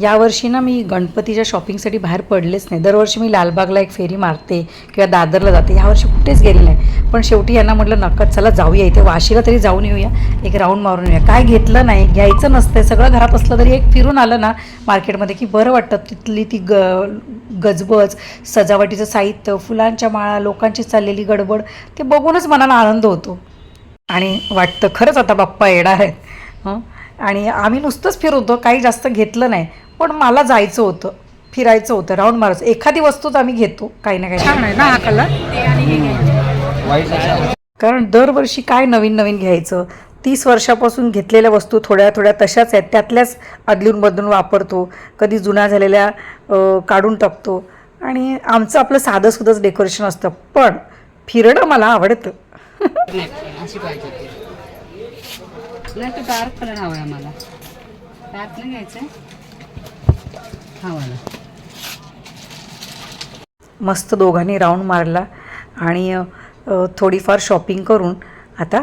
यावर्षी ना मी गणपतीच्या शॉपिंगसाठी बाहेर पडलेच नाही. दरवर्षी मी लालबागला एक फेरी मारते किंवा दादरला जाते. यावर्षी कुठेच गेले नाही. पण शेवटी यांना म्हटलं नक्कच चला जाऊया इथे. वाशीला तरी जाऊन येऊया. एक राऊंड मारून येऊया. काय घेतलं नाही. घ्यायचं नसतं सगळं घरात असलं तरी एक फिरून आलं ना मार्केटमध्ये की बरं वाटतं. तिथली ती ग गजबज सजावटीचं साहित्य फुलांच्या माळा लोकांची चाललेली गडबड ते बघूनच मनाला आनंद होतो. आणि वाटतं खरंच आता बाप्पा येणार आहेत. हं? आणि आम्ही नुसतंच फिरवतो. काही जास्त घेतलं नाही. पण मला जायचं होतं फिरायचं होतं राऊंड मारायचं. एखादी वस्तूच आम्ही घेतो काही ना काही. छान आहे ना हा कलर कारण दरवर्षी काय नवीन नवीन घ्यायचं? तीस वर्षापासून घेतलेल्या वस्तू थोड्या थोड्या तशाच आहेत त्यातल्याच अदलून बदलून वापरतो कधी जुन्या झालेल्या काढून टाकतो. आणि आमचं आपलं साधं सुधंच डेकोरेशन असतं पण फिरणं मला आवडतं. डार्क कलर हवा आहे आम्हाला. डार्क नाही घ्यायचं हा वाला मस्त दोघांनी राऊंड मारला आणि थोडीफार शॉपिंग करून आता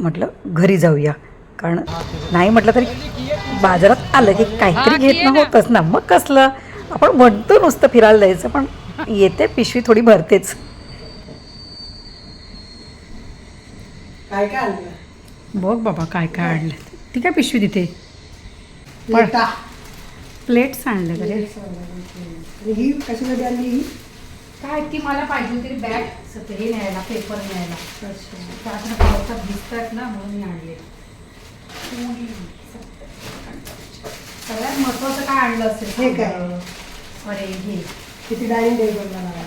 म्हटलं घरी जाऊया. कारण नाही म्हटलं तरी बाजारात आलं की काहीतरी घेतलं होतंच ना. मग कसलं? आपण म्हणतो नुसतं फिरायला जायचं पण येते पिशवी थोडी भरतेच. काय काय आणलं? बघ बाबा काय काय आणलं. ती काय पिशवी तिथे? प्लेट्स आणले का रे आणि ही कशासाठी आणली ही? काय ती मला पाहिजे होती बॅग हे न्यायला पेपर न्यायला. आता पावसात दिसतात ना म्हणून मी आणले. सगळ्यात महत्वाचं काय आणलं असेल हे काय? अरे हे. किती डायनिंग टेबल बनवला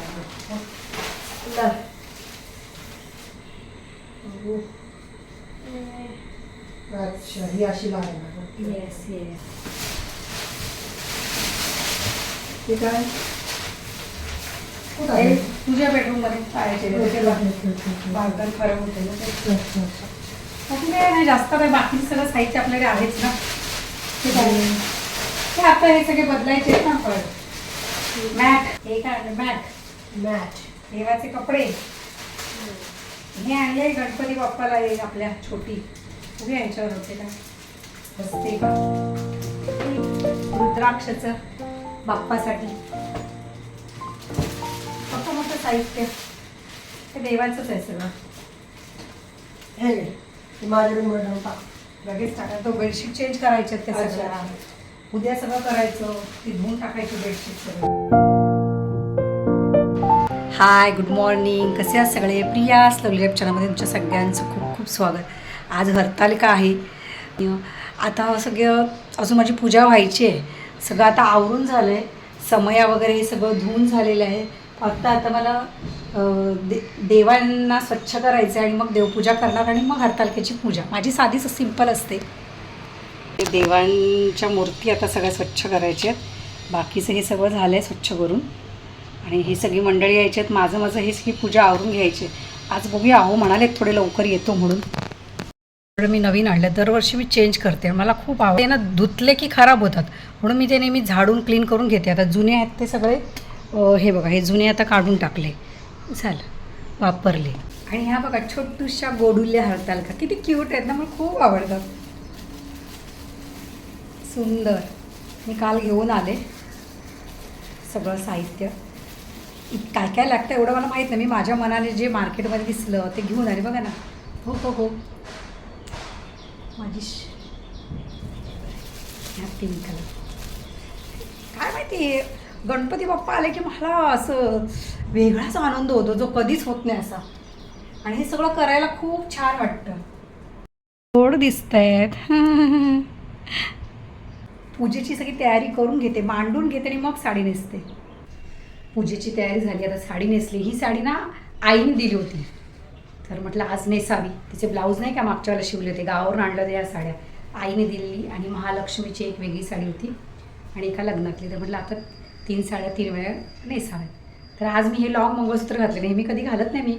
अच्छा ही अशी लागणार येस येस ते काय? हे आहे? तुझ्या बेडरूममध्ये. पाहायचे. बागदान खराब होते ना ते. बाकी काय नाही जास्त काय बाकी सगळं साहित्य आपल्याकडे आहेच ना. ते काय ते आता हे सगळे बदलायचे आहेत ना आपण. मॅट. हे काय आणलं मॅट. मॅट. देवाचे कपडे. हे आणले गणपती बाप्पाला एक आपल्या छोटी. उभी यांच्यावर होते का? बसते का? रुद्राक्षचं. बाप्पासाठी. मोठं मोठं साहित्य. हे देवाचंच आहे सगळं. हे घे. हे माझ्या रूममध्ये टाक लगेच टाका. तो बेडशीट चेंज करायचे ते उद्या सगळं करायचं. ती धुवून टाकायची बेडशीट सगळं. हाय गुड मॉर्निंग कसे आहात सगळे? प्रिया स्लवली चॅनलमध्ये तुमच्या सगळ्यांचं खूप खूप स्वागत. आज हरतालिका आहे. आणि आता सगळं अजून माझी पूजा व्हायची आहे. सगळं आता आवरून झालं आहे समया वगैरे हे सगळं धुवून झालेलं आहे. फक्त आता मला दे देवांना स्वच्छ करायचं आहे आणि मग देवपूजा करणार आणि मग हरतालिकेची पूजा. माझी साधीच सिंपल असते. ते देवांच्या मूर्ती आता सगळ्या स्वच्छ करायच्या आहेत. बाकीचं हे सगळं झालं आहे स्वच्छ करून. आणि ही सगळी मंडळी यायची आहेत. माझं माझं हे सगळी पूजा आवरून घ्यायची आहे. आज बघूया. अहो म्हणाले थोडे लवकर येतो म्हणून. तर मी नवीन आणलं. दरवर्षी मी चेंज करते. मला खूप आवडते ना धुतले की खराब होतात. म्हणून मी ते नेहमी झाडून क्लीन करून घेते. आता जुने आहेत ते सगळे हे बघा हे जुने आता काढून टाकले. झालं वापरले. आणि ह्या बघा छोटूशा गोडुल्या हरताल का किती क्यूट आहेत ना मला खूप आवडतात. सुंदर. मी काल घेऊन आले. सगळं साहित्य. काय काय लागतं एवढं मला माहीत नाही. मी माझ्या मनाने जे मार्केटमध्ये दिसलं ते घेऊन आले. बघा ना. हो हो हो. माझी ह्या पिंक कलर काय माहिती गणपती बाप्पा आले की मला असं वेगळाच आनंद होतो जो कधीच होत नाही असा. आणि हे सगळं करायला खूप छान वाटतं. गोड दिसत आहेत पूजेची सगळी तयारी करून घेते मांडून घेते आणि मग साडी नेसते. पूजेची तयारी झाली आता साडी नेसली. ही साडी ना आईने दिली होती. तर म्हटलं आज नेसावी. तिचे ब्लाऊज नाही का मागच्या वेळेला शिवले होते? गावावरून आणलं त्या साड्या. आईने दिलेली आणि महालक्ष्मीची एक वेगळी साडी होती आणि एका लग्नातली. तर म्हटलं आता तीन साड्या तीन वेळा नेसाव्यात. तर आज मी हे लॉंग मंगळसूत्र घातले. नेहमी कधी घालत नाही मी.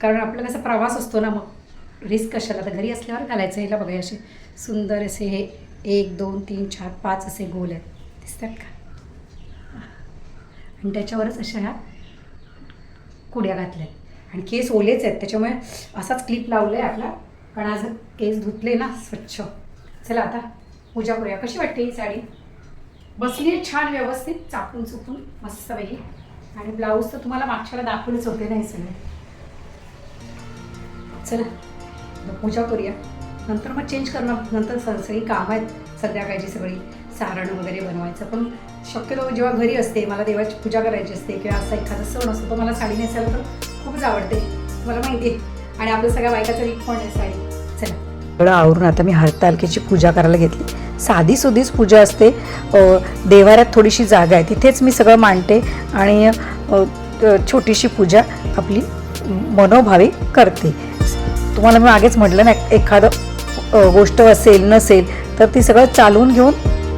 कारण आपला कसा प्रवास असतो ना मग. रिस्क कशाला? तर घरी असल्यावर घालायचं ह्याला बघा असे सुंदर असे हे एक दोन तीन चार पाच असे गोल आहेत. दिसतात का? आणि त्याच्यावरच अशा ह्या कुड्या घातल्यात. आणि केस ओलेच आहेत त्याच्यामुळे असाच क्लिप लावलं आहे आपला. कारण आज केस धुतले ना स्वच्छ. चला आता पूजा करूया. कशी वाटते ही साडी? बसली आहे छान व्यवस्थित चापून चुकून मस्तपैकी आणि ब्लाऊज तर तुम्हाला मागच्याला दाखवलेच होते नाही सगळे. चला पूजा करूया. नंतर मग चेंज करणार नंतर सगळी कामं आहेत संध्याकाळची सगळी सारण वगैरे बनवायचं. पण शक्यतो जेव्हा घरी असते मला देवाची पूजा करायची असते किंवा असा एखादा सण असतो तर मला साडी नेसायला तर खूपच आवडते. मला माहिती आहे. आणि आपल्या सगळ्या बायकाचं एक पण आहे साडी. चला. सगळं आवरून आता मी हरतालकेची पूजा करायला घेतली. साधी सुधीच पूजा असते. देवाऱ्यात थोडीशी जागा आहे. तिथेच मी सगळं मांडते आणि छोटीशी पूजा आपली मनोभावे करते. तुम्हाला मी मागेच म्हटलं ना एखादं गोष्ट असेल नसेल तर ती सगळं चालवून घेऊन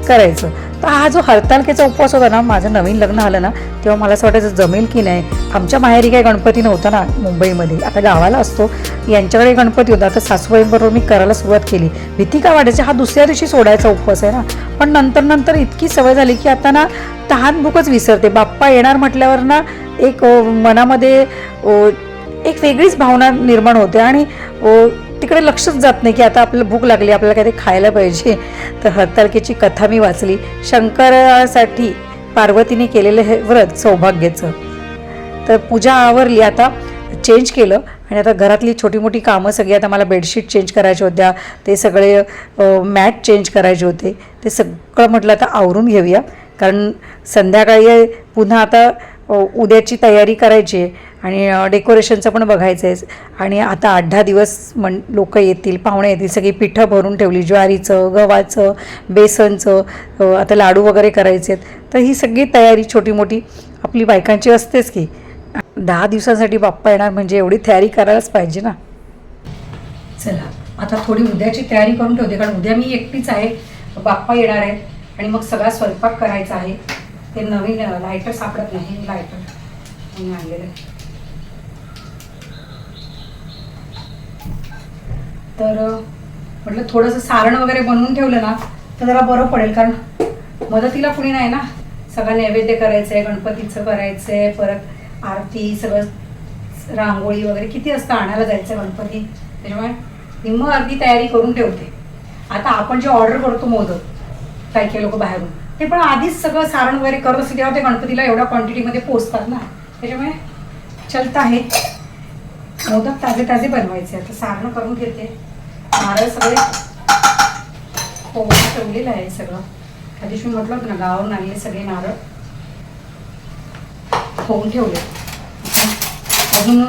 करायचं. तर हा जो हरतालकेचा उपवास होता ना माझं नवीन लग्न आलं ना तेव्हा मला असं वाटायचं जमेल की नाही? आमच्या माहेरी काही गणपती नव्हता ना मुंबईमध्ये. आता गावाला असतो. यांच्याकडे गणपती होता. तर सासूबाईंबरोबर मी करायला सुरुवात केली. भीती का वाटायची हा दुसऱ्या दिवशी सोडायचा उपवास आहे ना. पण नंतर नंतर इतकी सवय झाली की आता ना तहान भूकच विसरते. बाप्पा येणार म्हटल्यावर ना एक मनामध्ये एक वेगळीच भावना निर्माण होते. आणि तिकडे लक्षच जात नाही की आता आपल्याला भूक लागली आपल्याला काहीतरी खायला पाहिजे. तर हरतालकेची कथा मी वाचली. शंकरासाठी पार्वतीने केलेलं हे व्रत सौभाग्याचं. तर पूजा आवरली आता चेंज केलं आणि आता घरातली छोटी मोठी कामं सगळी आता मला बेडशीट चेंज करायच्या होत्या. ते सगळे मॅट चेंज करायचे होते. ते सगळं म्हटलं आता आवरून घेऊया. कारण संध्याकाळी पुन्हा आता उद्याची तयारी करायची आहे. आणि डेकोरेशनचं पण बघायचं आहे आणि आता आठ दहा दिवस म्हण लोक येतील पाहुणे येतील सगळी पिठं भरून ठेवली ज्वारीचं गव्हाचं बेसनचं आता लाडू वगैरे करायचे आहेत. तर ही सगळी तयारी छोटी मोठी आपली बायकांची असतेच की. दहा दिवसांसाठी बाप्पा येणार म्हणजे एवढी तयारी करायलाच पाहिजे ना. चला आता थोडी उद्याची तयारी करून ठेवते कारण उद्या मी एकटीच आहे. बाप्पा येणार आहेत आणि मग सगळा स्वयंपाक करायचा आहे. ते नवीन लायटर सापडत नाही लायटर आणलेलं आहे. तर म्हटलं थोडंसं सारण वगैरे बनवून ठेवलं ना तर जरा बरं पडेल कारण मदतीला कुणी नाही ना. सगळं नैवेद्य करायचं आहे गणपतीचं करायचं आहे परत आरती सगळं रांगोळी वगैरे किती असतं आणायला जायचं गणपती. त्याच्यामुळे निम्म अर्धी तयारी करून ठेवते. आता आपण जे ऑर्डर करतो मोदक काही काही लोक बाहेरून ते पण आधीच सगळं सारण वगैरे करत असते तेव्हा ते गणपतीला एवढ्या क्वांटिटीमध्ये पोचतात ना. त्याच्यामुळे चलत आहे. मोदक ताजे ताजे बनवायचे. आता सारण करून घेते. नारळ सगळे पोवून ठेवलेलं आहे सगळं. त्या दिवशी म्हटलं होतं ना गावावरून आणले सगळे नारळ. होऊन ठेवले. अजून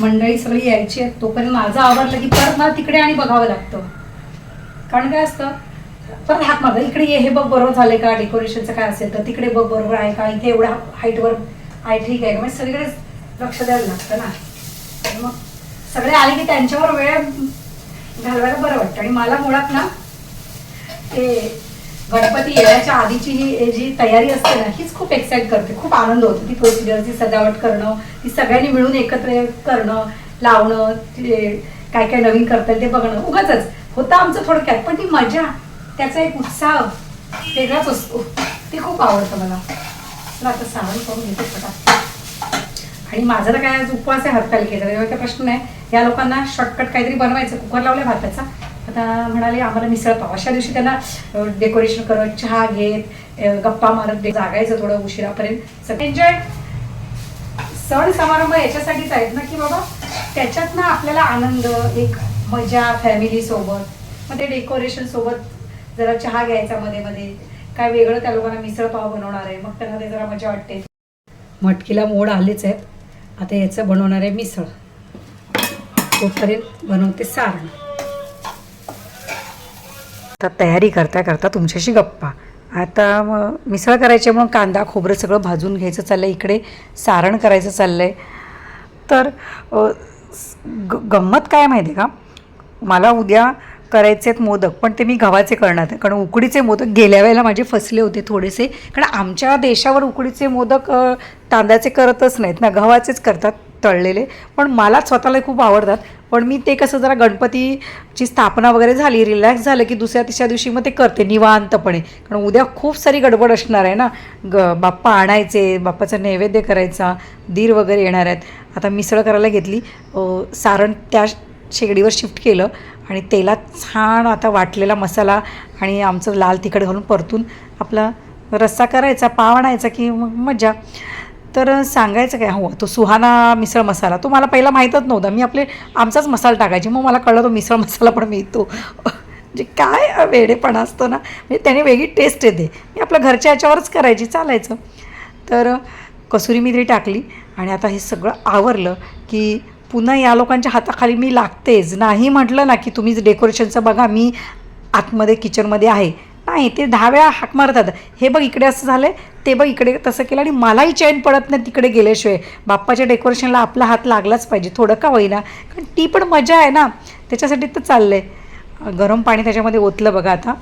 मंडळी सगळी यायची आहेत. तोपर्यंत माझं आवडलं की परत मला तिकडे आणि बघावं लागतं. कारण काय असतं? परत हात मागं इकडे ये हे बघ बरोबर झाले का? डेकोरेशनचं काय असेल तर तिकडे बघ बरोबर आहे का? इथे एवढ्या हाईटवर आहे ठीक आहे. का म्हणजे सगळीकडे लक्ष द्यायला लागतं ना. सगळे आले की त्यांच्यावर वेळ घालवायला बरं वाटतं. आणि मला मुळात ना ते गणपती येण्याच्या आधीची ही जी तयारी असते ना हीच खूप एक्साइट करते. खूप आनंद होतो. ती प्रोसिजरची सजावट करणं ती सगळ्यांनी मिळून एकत्र करणं लावणं ते काय काय नवीन करता येईल ते बघणं. उगाच होतं आमचं थोडक्यात पण ती मजा त्याचा एक उत्साह वेगळाच असतो. ते खूप आवडतं मला. चला आता सारण करून घेते पटा आणि माझा तर काय आज उपवास आहे हरतालिकेचा त्यामुळे काही प्रश्न नाही. या लोकांना शॉर्टकट काहीतरी बनवायचं कुकर लावल्या भाताचा. आता म्हणाले आम्हाला मिसळ पाव. अशा दिवशी त्यांना डेकोरेशन करत चहा घेत गप्पा मारत जागायचं थोडं उशिरापर्यंत. सगळं एन्जॉय सण समारंभ याच्यासाठीच आहेत ना की बाबा त्याच्यात ना आपल्याला आनंद एक मजा फॅमिली सोबत. मग ते डेकोरेशन सोबत जरा चहा घ्यायचा मध्ये मध्ये. काय वेगळं त्या लोकांना मिसळ पाव बनवणार आहे मग त्यांना ते जरा मजा वाटते. मटकीला मोड आलेच आहेत. आता याचं बनवणार आहे मिसळ. तोपर्यंत बनवते सारण. आता तयारी करता करता तुमच्याशी गप्पा. आता मग मिसळ करायची म्हणून कांदा खोबरं सगळं भाजून घ्यायचं चाललं आहे इकडे सारण करायचं चाललं आहे तर ग गंमत काय माहिती आहे का? मला उद्या करायचे आहेत मोदक पण ते मी गव्हाचे करणार आहे कारण उकडीचे मोदक गेल्या वेळेला माझे फसले होते थोडेसे. कारण आमच्या देशावर उकडीचे मोदक तांदळाचे करतच नाहीत. ना गव्हाचेच करतात तळलेले. पण मला स्वतःला खूप आवडतात. पण मी ते कसं जरा गणपतीची स्थापना वगैरे झाली रिलॅक्स झालं की दुसऱ्या तिसऱ्या दिवशी मग ते करते निवांतपणे. कारण उद्या खूप सारी गडबड असणार आहे ना. ग बाप्पा आणायचे बाप्पाचा नैवेद्य करायचा दीर वगैरे येणार आहेत. आता मिसळ करायला घेतली. सारण त्या शेगडीवर शिफ्ट केलं. आणि तेलात छान आता वाटलेला मसाला आणि आमचं लाल तिखट घालून परतून आपला रस्सा करायचा पाव आणायचा की मग मजा तर सांगायचं काय? हो तो सुहाना मिसळ मसाला. तो मला पहिला माहीतच नव्हता. मी आपले आमचाच मसाला टाकायची. मग मला कळलं तो मिसळ मसाला पण मिळतो. म्हणजे काय वेडेपणा असतो ना? म्हणजे त्याने वेगळी टेस्ट येते. मी आपल्या घरच्या याच्यावरच करायची चालायचं. तर कसुरी मेथी टाकली आणि आता हे सगळं आवरलं की पुन्हा या लोकांच्या हाताखाली मी लागतेच. नाही म्हटलं ना की तुम्ही डेकोरेशनचं बघा मी आतमध्ये किचनमध्ये आहे. नाही ते दहा वेळा हाक मारतात. हे बघ इकडे असं झालं ते बघ इकडे तसं केलं आणि मलाही चैन पडत नाही तिकडे गेल्याशिवाय. बाप्पाच्या डेकोरेशनला आपला हात लागलाच पाहिजे थोडं का होईना. कारण ती पण मजा आहे ना. त्याच्यासाठी तर चाललं आहे गरम पाणी त्याच्यामध्ये ओतलं बघा आता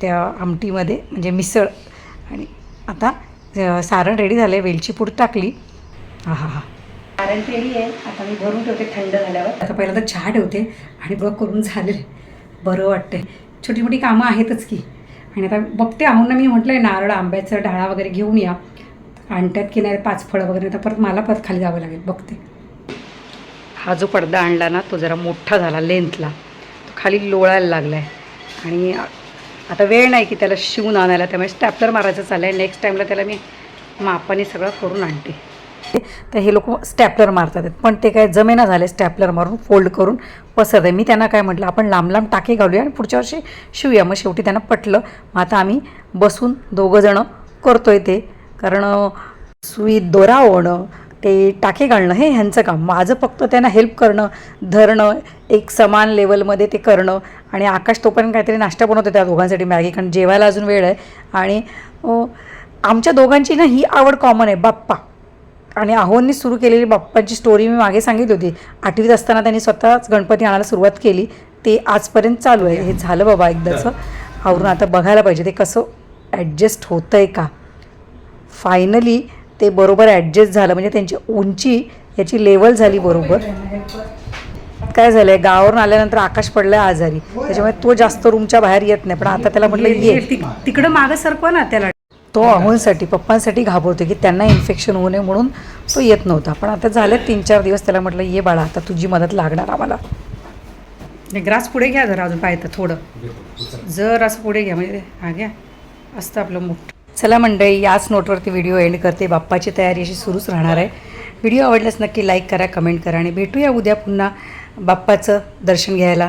त्या आमटीमध्ये म्हणजे मिसळ. आणि आता सारण रेडी झालं आहे वेलची पूड टाकली. हा हा हा कारण रेडी आहे. आता मी भरून ठेवते थंड झाल्यावर. आता पहिला तर चहा ठेवते आणि बघ करून झालेलं बरं वाटतंय. छोटी मोठी कामं आहेतच की. आणि आता बघते आहोत ना मी म्हटलं आहे नारळ आंब्याचं डाळा वगैरे घेऊन या. आणतात की नाही पाच फळं वगैरे तर परत मला परत खाली जावं लागेल. बघते. हा जो पडदा आणला ना तो जरा मोठा झाला लेंथला. तो खाली लोळायला लागला आहे आणि आता वेळ नाही की त्याला शिवून आणायला. त्यामुळे स्टॅपलर मारायचं चाललं आहे नेक्स्ट टाईमला त्याला मी मापाने सगळं करून आणते. तर हे लोक स्टॅपलर मारतात पण ते काय जमेना झाले स्टॅपलर मारून फोल्ड करून पसरत आहे मी त्यांना काय म्हटलं आपण लांब लांब टाके घालूया आणि पुढच्या वर्षी शिवूया. मग शेवटी त्यांना पटलं. मग आता आम्ही बसून दोघंजणं करतो आहे ते. कारण सुई दोरा ओणं ते टाके घालणं हे ह्यांचं काम. माझं फक्त त्यांना हेल्प करणं धरणं एक समान लेवलमध्ये ते करणं आणि आकाश तोपर्यंत काहीतरी नाश्ता बनवतो त्या दोघांसाठी मॅगी. कारण जेवायला अजून वेळ आहे आणि आमच्या दोघांची ना ही आवड कॉमन आहे. बाप्पा. आणि आहोंनी सुरू केलेली बाप्पाची स्टोरी मी मागे सांगितली होती. आठवीत असताना त्यांनी स्वतःच गणपती आणायला सुरुवात केली. ते आजपर्यंत चालू आहे. हे झालं बाबा एकदाचं. आवरून आता बघायला पाहिजे. ते कसं ॲडजस्ट होतं आहे का? फायनली ते बरोबर ॲडजस्ट झालं. म्हणजे त्यांची उंची याची लेवल झाली बरोबर. काय झालं आहे गावावरून आल्यानंतर आकाश पडला आजारी. त्याच्यामुळे तो जास्त रूमच्या बाहेर येत नाही. पण आता त्याला म्हटलं ये. तिकडं मागं सरकवा ना त्याला. तो अहोंसाठी पप्पांसाठी घाबरतो की त्यांना इन्फेक्शन होऊ नये म्हणून तो येत नव्हता. पण आता झाले तीन चार दिवस त्याला म्हटलं ये बाळा आता तुझी मदत लागणार आम्हाला. ग्रास पुढे घ्या जरा अजून पाहिजे थोडं. जर असं पुढे घ्या म्हणजे हा घ्या. असतं आपलं मोठं चला मंडळी याच नोटवरती व्हिडिओ एंड करते. बाप्पाची तयारी अशी सुरूच राहणार आहे. व्हिडिओ आवडल्यास नक्की लाईक करा कमेंट करा आणि भेटूया उद्या पुन्हा बाप्पाचं दर्शन घ्यायला.